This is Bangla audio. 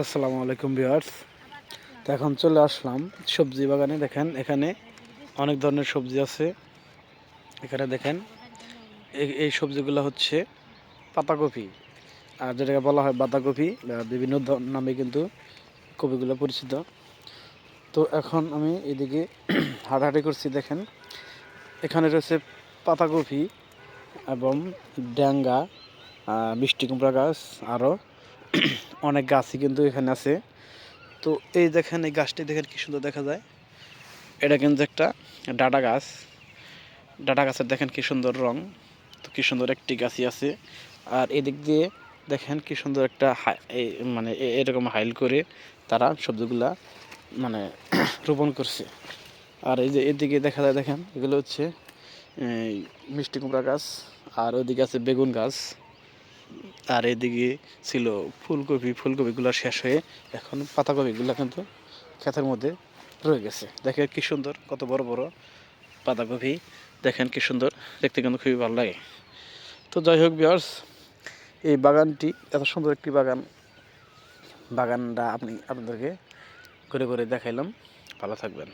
আসসালামু আলাইকুম ভিউয়ার্স। তো এখন চলে আসলাম সবজি বাগানে। দেখেন, এখানে অনেক ধরনের সবজি আছে। এখানে দেখেন, এই- সবজিগুলো হচ্ছে পাতাকপি। আর যেটাকে বলা হয় বাঁধাকপি বিভিন্ন নামে কিন্তু কপিগুলো পরিচিত। তো এখন আমি এদিকে হাঁটাহাঁটি করছি, দেখেন। এখানে রয়েছে পাতাকপি এবং ড্যাঙ্গা মিষ্টি কুমড়া গাছ, আরও অনেক গাছই কিন্তু এখানে আছে। তো এই দেখেন, এই গাছটি দেখেন কি সুন্দর দেখা যায়। এটা কিন্তু একটা ডাটা গাছ। ডাটা গাছের দেখেন কি সুন্দর রং, তো কি সুন্দর একটি গাছই আছে। আর এদিক দিয়ে দেখেন কি সুন্দর একটা এই মানে এরকম হাইল করে তারা সবজিগুলা মানে রোপণ করছে। আর এই যে এদিকে দেখা যায়, দেখেন এগুলো হচ্ছে মিষ্টি কুমড়া গাছ, আর ওইদিকে আছে বেগুন গাছ। আর এদিকে ছিল ফুলকপি, ফুলকপিগুলো শেষ হয়ে এখন পাতাকপিগুলো কিন্তু ক্ষেতের মধ্যে রয়ে গেছে। দেখেন কি সুন্দর, কত বড় বড় পাতাকপি। দেখেন কি সুন্দর, দেখতে কিন্তু খুবই ভালো লাগে। তো যাই হোক বিয়ার্স এই বাগানটি এত সুন্দর একটি বাগান, বাগানটা আপনি আপনাদেরকে করে করে দেখাইলাম। ভালো থাকবেন।